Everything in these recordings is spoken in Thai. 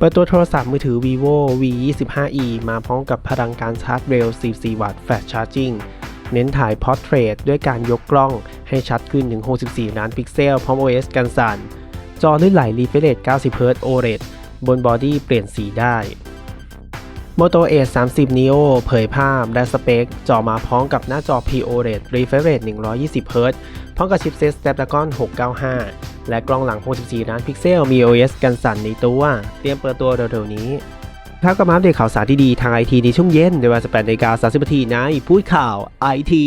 เปิดตัวโทรศัพท์มือถือ vivo v 2 5 e มาพร้อมกับพลังการชาร์จเร็ว 44 วัตต์ fast charging เน้นถ่าย portrait ด้วยการยกกล้องให้ชัดขึ้นถึง 64 ล้านพิกเซล พร้อม OS กันสั่น จอลื่นไหล refresh 90 Hz OLED บนบอดี้เปลี่ยนสีได้ Moto Edge 30 Neo เผยภาพและสเปค จอมาพร้อมกับหน้าจอ POLED refresh rate 120 Hz พร้อมกับชิปเซต Snapdragon 695 และกล้องหลัง 64 ล้านพิกเซล มี OS กันสั่นในตัว เตรียมเปิดตัวเร็วๆนี้ครับก็มาอัปเดตข่าวสารที่ดีทางไอทีในช่วงเย็นในเวลา18นาฬิกา30นาทีในพูดข่าวไอที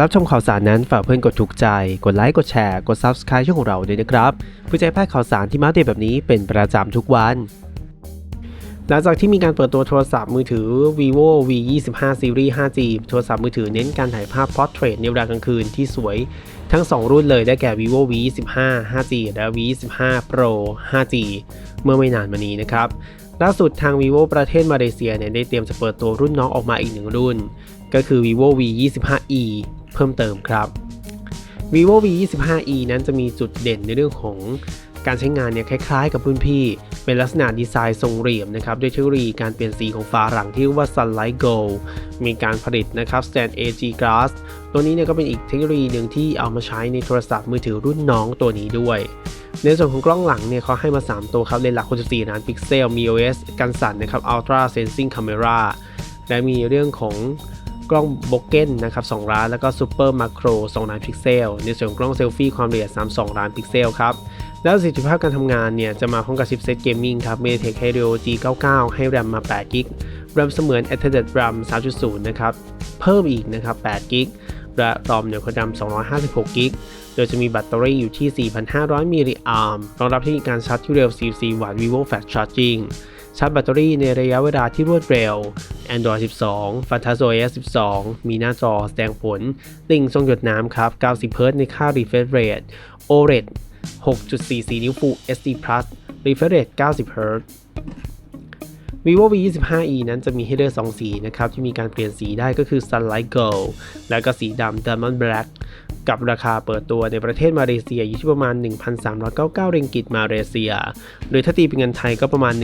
รับชมข่าวสารนั้นฝากเพื่อนกดถูกใจ กดไลค์กดแชร์กด Subscribe ช่องของเราด้วยนะครับเพื่อจะให้พลาดข่าวสารที่มาเดตแบบนี้เป็นประจำทุกวันหลังจากที่มีการเปิดตัวโทรศัพท์มือถือ vivo v 2 5 series 5g โทรศัพท์มือถือเน้นการถ่ายภาพ portrait ในเวลากลางคืนที่สวยทั้ง 2 รุ่นเลยได้แก่ vivo v 2 5 5g และ v 2 5 pro 5g เมื่อไม่นานมานี้นะครับ ล่าสุดทาง vivo ประเทศมาเลเซียเนี่ยได้เตรียมจะเปิดตัวรุ่นน้องออกมาอีกหนึ่งรุ่น ก็คือ vivo v 2 5 e เพิ่มเติมครับ vivo v 2 5 e นั้นจะมีจุดเด่นในเรื่องของการใช้งานเนี่ยคล้ายๆ กับรุ่นพี่ เป็นลักษณะดีไซน์ทรงเหลี่ยมนะครับด้วยเทคโนโลยีการเปลี่ยนสีของฝาหลังที่เรียกว่า sunlight gold มีการผลิตนะครับ stand AG glass ตัวนี้เนี่ยก็เป็นอีกเทคโนโลยีหนึ่งที่เอามาใช้ในโทรศัพท์มือถือรุ่นน้องตัวนี้ด้วย ในส่วนของกล้องหลังเนี่ยเขาให้มา 3 ตัวครับเลนส์หลัก64ล้านพิกเซล มี OS กันสั่นนะครับ Ultra Sensing Camera และมีเรื่องของ กล้องโบเก้นนะครับ2ล้าน แล้วก็ Super Macro 2ล้านพิกเซล ในส่วนของกล้องเซลฟี่ความละเอียด 32 ล้านพิกเซลครับ แล้วประสิทธิภาพการทำงานเนี่ย จะมาพร้อมกับชิปเซตเกมมิ่งครับ MediaTek Helio G99 ให้แรมมา8กิกแรมเสมือน Added RAM 3.0 นะครับ เพิ่มอีกนะครับ8กิกและรอมเนี่ยความจำ256กิกโดยจะมีแบตเตอรี่อยู่ที่ 4,500 มิลลิแอมป์รองรับทคนิคการชาร์จที่เร็ว 44 วัตต์ Vivo Fast Charging ชาร์จแบตเตอรี่ในระยะเวลาที่รวดเร็ว Android 12 FantasOS 12 มีหน้าจอแสดงผลติ่งทรงหยดน้ำครับ 90 Hz ในค่า refresh rate OLED 6.44 นิ้ว Full HD Plus refresh rate 90 Hz vivo v 2 5 e นั้นจะมีให้เลือก2สีนะครับ ที่มีการเปลี่ยนสีได้ก็คือ sunlight gold และก็สีดำ diamond black กับราคาเปิดตัวในประเทศมาเลเซียอยู่ที่ประมาณ 1,399 เริงกิตมาเลเซีย หรือถ้าตีเป็นเงินไทยก็ประมาณ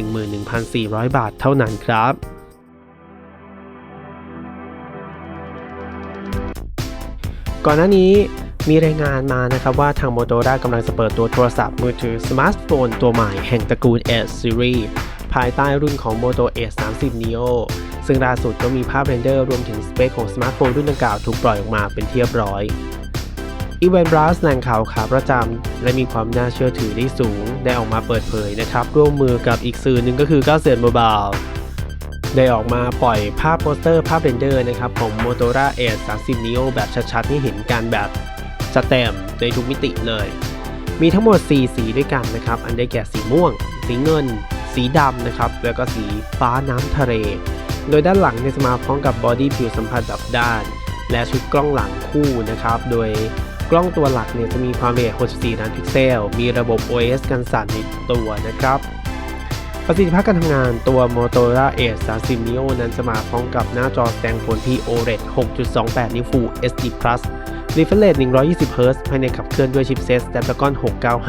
11,400 บาทเท่านั้นครับก่อนหน้านี้มีรายงานมานะครับว่าทาง Motorola กำลังจะเปิดตัวโทรศัพท์มือถือสมาร์ทโฟนตัวใหม่แห่งตระกูล Edge Series ภายใต้รุ่นของ Moto Edge 30 Neo ซึ่งล่าสุดก็มีภาพเรนเดอร์รวมถึงสเปคของสมาร์ทโฟนรุ่นดังกล่าวถูกปล่อยออกมาเป็นเรียบร้อย อีเวนบรัสแหล่งข่าวขาประจำและมีความน่าเชื่อถือได้สูง ได้ออกมาเปิดเผยนะครับ ร่วมมือกับอีกสื่อหนึ่งก็คือก้าเซียนโมบายได้ออกมาปล่อยภาพโปสเตอร์ภาพเรนเดอร์นะครับของ Motorola Edge 30 Neo แบบชัดๆให้เห็นกันแบบจะเต็มในทุกมิติเลย มีทั้งหมด 4 สีด้วยกันนะครับ อันได้แก่สีม่วง สีเงิน สีดำนะครับ แล้วก็สีฟ้าน้ำทะเล โดยด้านหลังเนี่ยจะมาพร้อมกับบอดี้ผิวสัมผัสแบบด้าน และชุดกล้องหลังคู่นะครับ โดย กล้องตัวหลักเนี่ยจะมีความละเอียด 64 ล้านพิกเซล มีระบบ OS กันสั่นในตัวนะครับ ประสิทธิภาพการทำงานตัว Motorola Edge 30 Neo นั้นจะมาพร้อมกับหน้าจอแสดงผลที่ OLED 6.28 นิ้ว Full HD Plus refresh rate 120 Hz ภายในขับเคลื่อนด้วยชิปเซต Snapdragon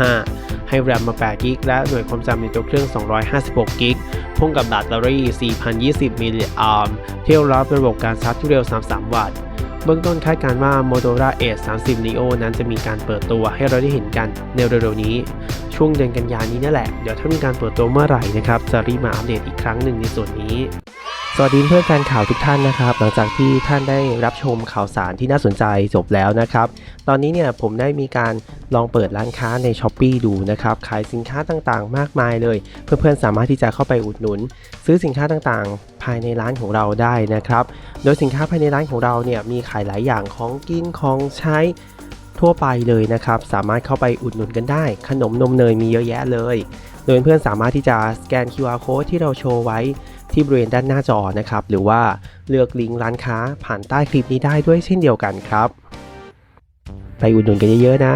695 ให้แรมมา8กิกและหน่วยความจำในตัวเครื่อง 256กิกพ่วงกับแบตเตอรี่ 4,020มิลลิแอมป์ที่รองรับระบบการชาร์จที่เร็ว 33 วัตต์ เบื้องต้นคาดการณ์ว่า Motorola Edge 30 Neo นั้นจะมีการเปิดตัวให้เราได้เห็นกันในเร็วๆนี้ ช่วงเดือนกันยานี้นั่นแหละ เดี๋ยวถ้ามีการเปิดตัวเมื่อไหร่นะครับ จะรีบมาอัปเดตอีกครั้งหนึ่งในส่วนนี้สวัสดีเพื่อนแฟนข่าวทุกท่านนะครับ หลังจากที่ท่านได้รับชมข่าวสารที่น่าสนใจจบแล้วนะครับ ตอนนี้เนี่ยผมได้มีการลองเปิดร้านค้าใน s h อ p e e ดูนะครับ ขายสินค้าต่างๆ มากมายเลย เพื่อนๆสามารถที่จะเข้าไปอุดหนุน ซื้อสินค้าต่างๆ ภายในร้านของเราได้นะครับ โดยสินค้าภายในร้านของเราเนี่ยมีขายหลายอย่างของกินของใช้ทั่วไปเลยนะครับ สามารถเข้าไปอุดหนุนกันได้ ขนมนมเนยมีเยอะแยะเลย โดยเพื่อนๆสามารถที่จะสแกน QR code ที่เราโชว์ไว้ที่บริเวณด้านหน้าจอนะครับ หรือว่าเลือกลิงก์ร้านค้าผ่านใต้คลิปนี้ได้ด้วยเช่นเดียวกันครับ ไปอุดหนุนกันเยอะๆนะ